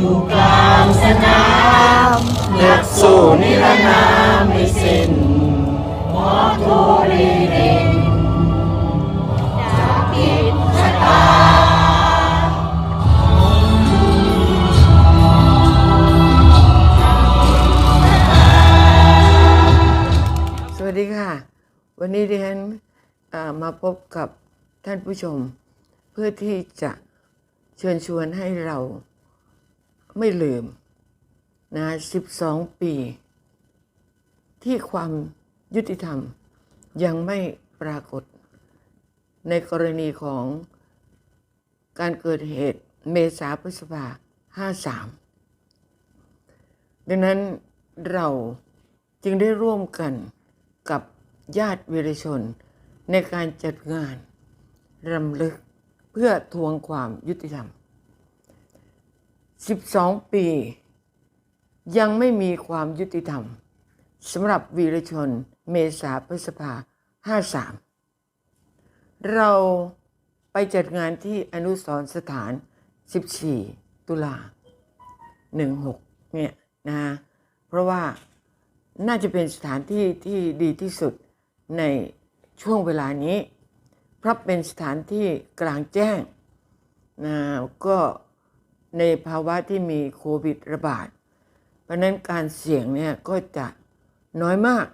อยู่กลางสนามนักสู้นิรนามไม่สิ้นหมอโทรีเร่งจะผิดชะตาสวัสดีค่ะ วันนี้ดิฉันมาพบกับท่านผู้ชม เพื่อที่จะเชิญชวนให้เรา ไม่ลืมนะ12ปี ที่ความยุติธรรมยังไม่ปรากฏ ในกรณีของการเกิดเหตุเมษาพฤษภา53ดังนั้นเราจึงได้ร่วมกันกับญาติวีรชน ในการจัดงานรำลึกเพื่อทวงความยุติธรรม 12 ปี ยังไม่มีความยุติธรรมสำหรับวีรชนเมษาพฤษภา 53 เราไปจัดงานที่อนุสรสถาน 14 ตุลา 16 เนี่ยนะเพราะว่าน่าจะเป็นสถานที่ที่ดีที่สุดในช่วงเวลานี้ เพราะเป็นสถานที่กลางแจ้งนะก็ ในภาวะที่มีโควิดระบาด เพราะนั้นการเสี่ยงเนี่ยก็จะน้อยมาก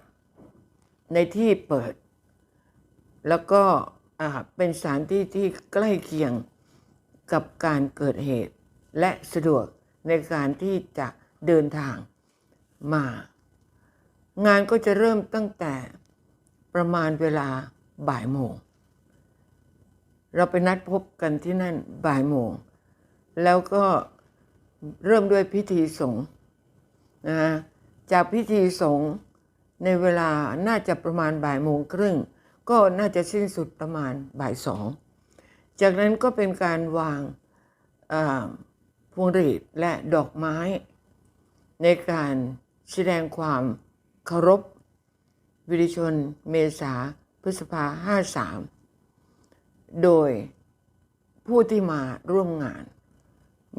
ในที่เปิด แล้วก็อ่าเป็นสถานที่ที่ใกล้เคียงกับการเกิดเหตุ และสะดวกในการที่จะเดินทางมา งานก็จะเริ่มตั้งแต่ประมาณเวลาบ่ายโมง เราไปนัดพบกันที่นั่นบ่ายโมง แล้วก็เริ่มด้วยพิธีสงฆ์นะจากพิธีสงฆ์ในเวลาน่าจะประมาณบ่ายโมงครึ่ง ก็น่าจะสิ้นสุดประมาณบ่ายสอง จากนั้นก็เป็นการวางพวงหรีดและดอกไม้ ในการแสดงความเคารพวิริชนเมษาพฤษภา53โดยผู้ที่มาร่วมงาน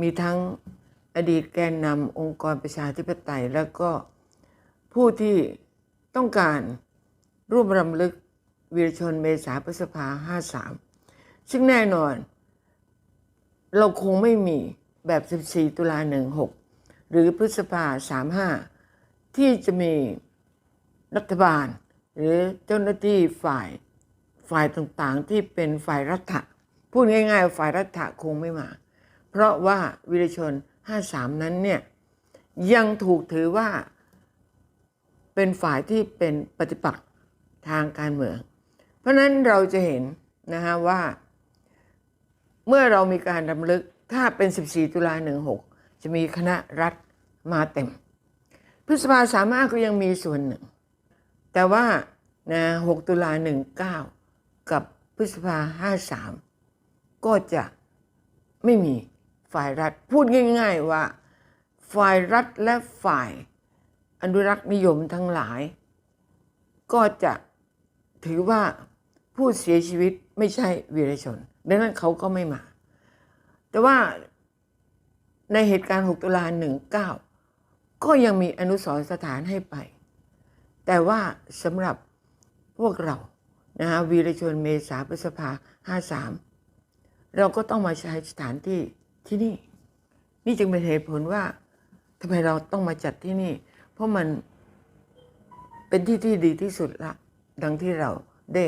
มีทั้งอดีตแกนนำองค์กรประชาธิปไตย แล้วก็ผู้ที่ต้องการร่วมรำลึกวีรชนเมษาพฤษภา 53 ซึ่งแน่นอน เราคงไม่มีแบบ 14 ตุลา 16 หรือพฤษภา 35 ที่จะมีรัฐบาล หรือเจ้าหน้าที่ฝ่ายฝ่ายต่างๆ ที่เป็นฝ่ายรัฐะพูดง่ายๆ ฝ่ายรัฐะคงไม่มา เพราะว่าวิรชน 53 นั้นเนี่ยยังถูกถือว่าเป็นฝ่ายที่เป็นปฏิปักษ์ทางการเมือง เพราะฉะนั้นเราจะเห็นนะฮะว่า เมื่อเรามีการรำลึกถ้าเป็น 14 ตุลา 16 จะมีคณะรัฐมาเต็ม พฤษภาสามารถก็ยังมีส่วนหนึ่ง แต่ว่านะ 6 ตุลา 19 กับพฤษภา 53 ก็จะไม่มี ฝ่ายรัฐพูดง่าย ๆว่า ฝ่ายรัฐและฝ่ายอนุรักษ์นิยมทั้งหลาย ก็จะถือว่าผู้เสียชีวิตไม่ใช่วีรชน ดังนั้นเขาก็ไม่มา แต่ว่าในเหตุการณ์ 6 ตุลา19 ก็ยังมีอนุสรสถานให้ไป แต่ว่าสำหรับพวกเรานะฮะวีรชนเมษาพฤษภา 53 เราก็ต้องมาใช้สถานที่ ที่นี่ นี่จึงเป็นเหตุผลว่าทำไมเราต้องมาจัดที่นี่ เพราะมันเป็นที่ที่ดีที่สุดละ ดังที่เราได้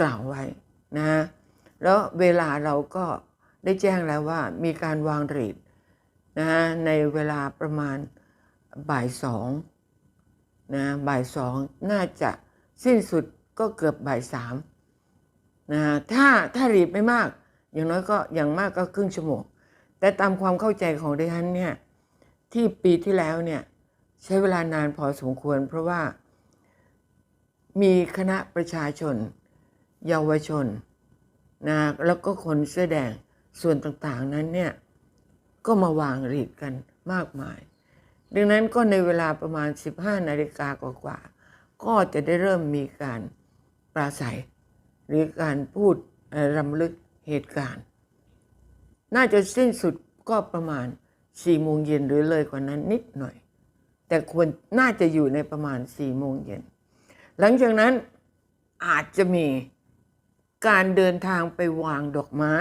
กล่าวไว้นะแล้วเวลาเราก็ได้แจ้งแล้วว่ามีการวางรีดนะฮะในเวลาประมาณบ่ายสองนะบ่ายสองน่าจะสิ้นสุดก็เกือบบ่ายสามนะถ้าถ้ารีบไม่มาก อย่างน้อยก็อย่างมากก็ครึ่งชั่วโมง แต่ตามความเข้าใจของดิฉันเนี่ยที่ปีที่แล้วเนี่ยใช้เวลานานพอสมควร เพราะว่ามีคณะประชาชน เยาวชนนะแล้วก็คนเสื้อแดงส่วนต่างๆนั้นเนี่ยก็มาวางรีดกันมากมาย ดังนั้นก็ในเวลาประมาณ 15 นาฬิกากว่าๆก็จะได้เริ่มมีการปราศัย หรือการพูดรำลึกเหตุการณ์ น่าจะสิ้นสุดก็ประมาณสี่โมงเย็นหรือเลยกว่านั้นนิดหน่อย แต่ควรน่าจะอยู่ในประมาณสี่โมงเย็นหลังจากนั้นอาจจะมีการเดินทางไปวางดอกไม้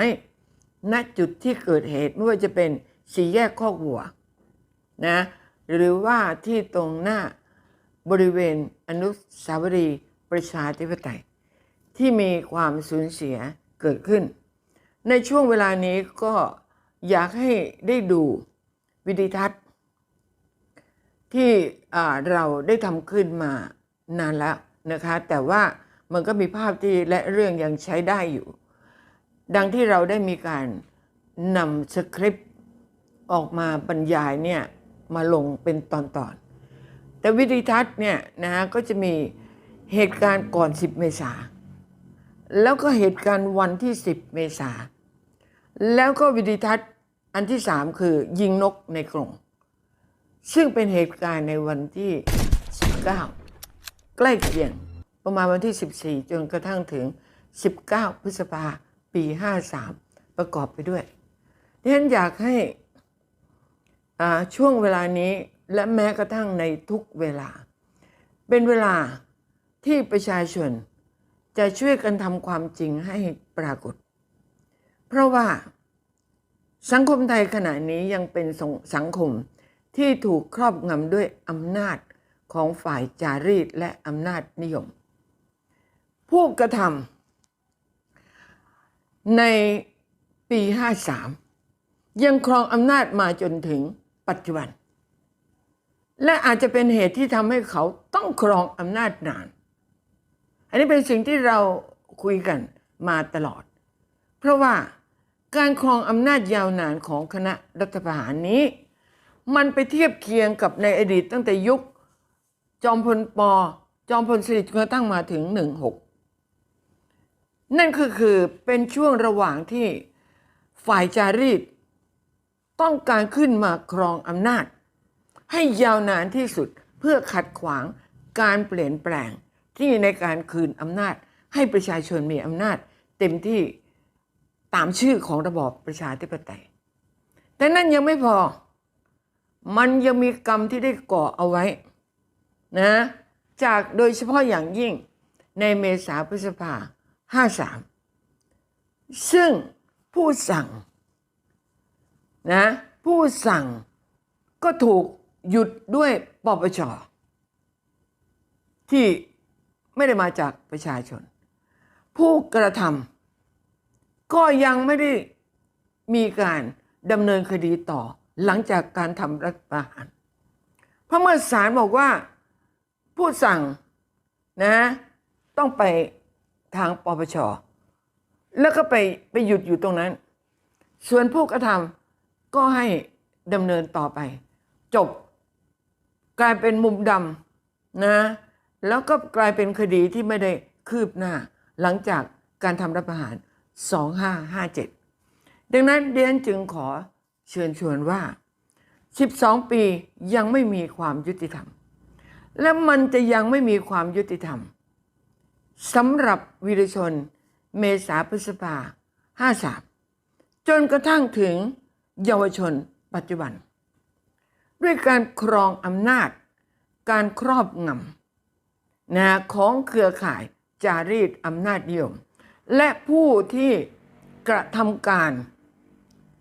ณจุดที่เกิดเหตุไม่ว่าจะเป็นสี่แยกคอกวัวนะหรือว่าที่ตรงหน้าบริเวณอนุสาวรีย์ประชาธิปไตย ที่มีความสูญเสียเกิดขึ้น ในช่วงเวลานี้ก็อยากให้ได้ดูวิดีทัศน์ ที่เราได้ทำขึ้นมานานแล้วนะคะ แต่ว่ามันก็มีภาพที่และเรื่องยังใช้ได้อยู่ ดังที่เราได้มีการนำสคริปต์ออกมาบรรยายเนี่ยมาลงเป็นตอนๆแต่วิดีทัศน์เนี่ยนะฮะก็จะมีเหตุการณ์ก่อน 10 เมษา แล้วก็เหตุการณ์วันที่ 10 เมษา แล้วก็วิดีทัศน์อันที่3คือยิงนกในกรง ซึ่งเป็นเหตุการณ์ในวันที่ 19 ใกล้เคียงประมาณวันที่ 14 จนกระทั่งถึง 19 พฤษภาปี 53 ประกอบไปด้วยดังนั้นอยากให้ช่วงเวลานี้และแม้กระทั่งในทุกเวลา เป็นเวลาที่ประชาชน จะช่วยกันทำความจริงให้ปรากฏ เพราะว่า สังคมไทยขณะนี้ยังเป็นสังคมที่ถูกครอบงำด้วยอำนาจของฝ่ายจารีตและอำนาจนิยม ผู้กระทำในปี 53 ยังครองอำนาจมาจนถึงปัจจุบัน และอาจจะเป็นเหตุที่ทำให้เขาต้องครองอำนาจนาน อันนี้เป็นสิ่งที่เราคุยกันมาตลอด เพราะว่าการครองอำนาจยาวนานของคณะรัฐประหารนี้ มันไปเทียบเคียงกับในอดีตตั้งแต่ยุค จอมพลปอจอมพลสฤษดิ์จนกระทั่งมาถึง 16 นั่นคือคือเป็นช่วงระหว่างที่ฝ่ายจารีต ต้องการขึ้นมาครองอำนาจ ให้ยาวนานที่สุดเพื่อขัดขวางการเปลี่ยนแปลง ที่ในการคืนอำนาจ ให้ประชาชนมีอำนาจ เต็มที่ตามชื่อของระบอบประชาธิปไตย แต่นั่นยังไม่พอ มันยังมีกรรมที่ได้ก่อเอาไว้นะจากโดยเฉพาะอย่างยิ่งในเมษาพฤษภา 53 ซึ่งผู้สั่งนะผู้สั่งก็ถูกหยุดด้วยปปชที่ ไม่ได้มาจากประชาชน ผู้กระทำก็ยังไม่ได้มีการดำเนินคดีต่อหลังจากการทำรัฐประหาร เพราะเมื่อศาลบอกว่าผู้สั่งนะต้องไปทางปปช แล้วก็ไปไปหยุดอยู่ตรงนั้น ส่วนผู้กระทำก็ให้ดำเนินต่อไป จบกลายเป็นมุมดำนะ แล้วก็กลายเป็นคดีที่ไม่ได้คืบหน้า หลังจากการทำรัฐประหาร 2557 ดังนั้นเดียนจึงขอเชิญชวนว่า 12 ปียังไม่มีความยุติธรรม และมันจะยังไม่มีความยุติธรรมสำหรับวีรชนเมษาพฤษภา53 จนกระทั่งถึงเยาวชนปัจจุบัน ด้วยการครองอำนาจ การครอบงำ นะของเครือข่ายจารีตอำนาจนิยม และผู้ที่กระทำการ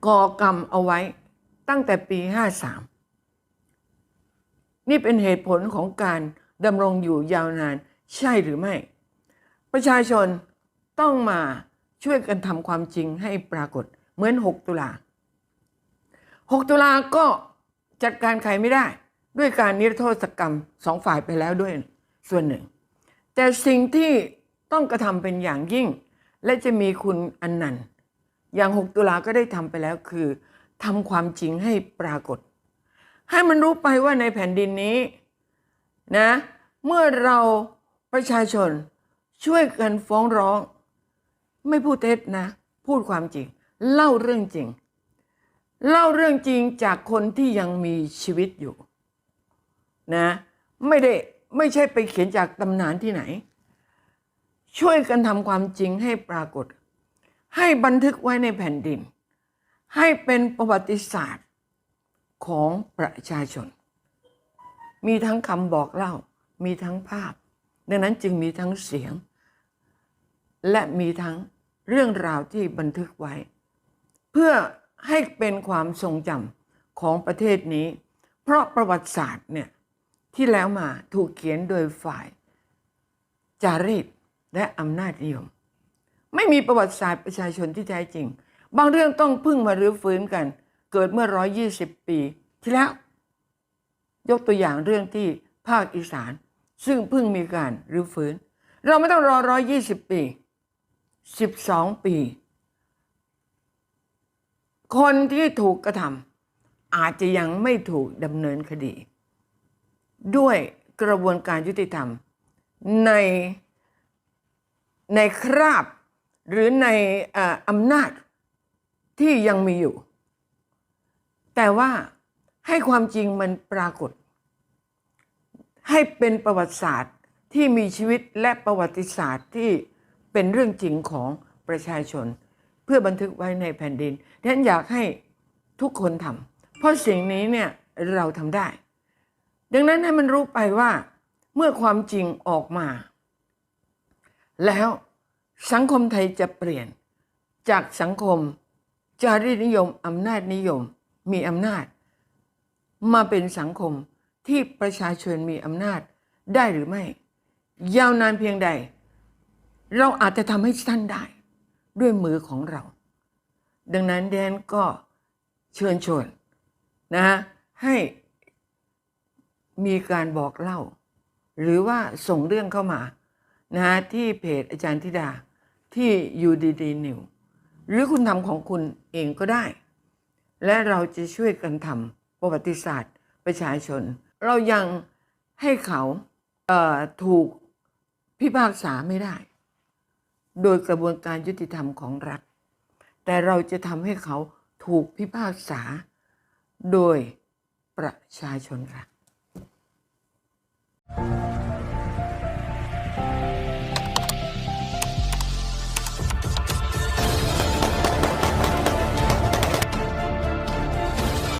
ก่อกรรมเอาไว้ตั้งแต่ปี 53 นี่เป็นเหตุผลของการดำรงอยู่ยาวนานใช่หรือไม่ ประชาชนต้องมาช่วยกันทำความจริงให้ปรากฏเหมือน 6 ตุลา 6 ตุลาก็จัดการใครไม่ได้ ด้วยการนิรโทษกรรมสองฝ่ายไปแล้วด้วย ส่วนหนึ่ง แต่สิ่งที่ต้องกระทำเป็นอย่างยิ่ง และจะมีคุณอันนันต์อย่าง 6 ตุลาก็ได้ทำไปแล้วคือทำความจริงให้ปรากฏ ให้มันรู้ไปว่าในแผ่นดินนี้นะเมื่อเราประชาชนช่วยกันฟ้องร้อง ไม่พูดเท็จนะ พูดความจริง เล่าเรื่องจริง เล่าเรื่องจริงจากคนที่ยังมีชีวิตอยู่ นะ ไม่ได้ ไม่ใช่ไปเขียนจากตำนานที่ไหน ช่วยกันทำความจริงให้ปรากฏ ให้บันทึกไว้ในแผ่นดิน ให้เป็นประวัติศาสตร์ของประชาชน มีทั้งคำบอกเล่า มีทั้งภาพ ดังนั้นจึงมีทั้งเสียง และมีทั้งเรื่องราวที่บันทึกไว้ เพื่อให้เป็นความทรงจำของประเทศนี้ เพราะประวัติศาสตร์เนี่ย ที่แล้วมาถูกเขียนโดยฝ่าย จารีตและอำนาจนิยม ไม่มีประวัติศาสตร์ประชาชนที่แท้จริง บางเรื่องต้องพึ่งมารื้อฟื้นกัน เกิดเมื่อ120ปีที่แล้ว ยกตัวอย่างเรื่องที่ภาคอีสาน ซึ่งเพิ่งมีการรื้อฟื้น เราไม่ต้องรอ120ปี12ปี คนที่ถูกกระทำอาจจะยังไม่ถูกดำเนินคดี ด้วยกระบวนการยุติธรรม ในในคราบหรือในเอ่ออำนาจที่ยังมีอยู่ แต่ว่าให้ความจริงมันปรากฏ ให้เป็นประวัติศาสตร์ที่มีชีวิตและประวัติศาสตร์ที่เป็นเรื่องจริงของประชาชน เพื่อบันทึกไว้ในแผ่นดินดังนั้นอยากให้ทุกคนทำเพราะสิ่งนี้เนี่ยเราทำได้ ดังนั้นให้มันรู้ไปว่า เมื่อความจริงออกมา แล้วสังคมไทยจะเปลี่ยนจากสังคมจารีตนิยมอำนาจนิยม มีอำนาจ มาเป็นสังคมที่ประชาชนมีอำนาจได้หรือไม่ ยาวนานเพียงใด เราอาจจะทำให้ท่านได้ ด้วยมือของเรา ดังนั้นแดนก็เชิญชวนนะฮะให้ มีการบอกเล่า หรือว่าส่งเรื่องเข้ามานะฮะที่เพจอาจารย์ธิดาที่ยูดีดีนิวหรือคุณทำของคุณเองก็ได้ และเราจะช่วยกันทำประวัติศาสตร์ประชาชน เรายังให้เขาเถูกพิพากษาไม่ได้ โดยกระบวนการยุติธรรมของรัฐ แต่เราจะทำให้เขาถูกพิพากษา โดยประชาชนค่ะ you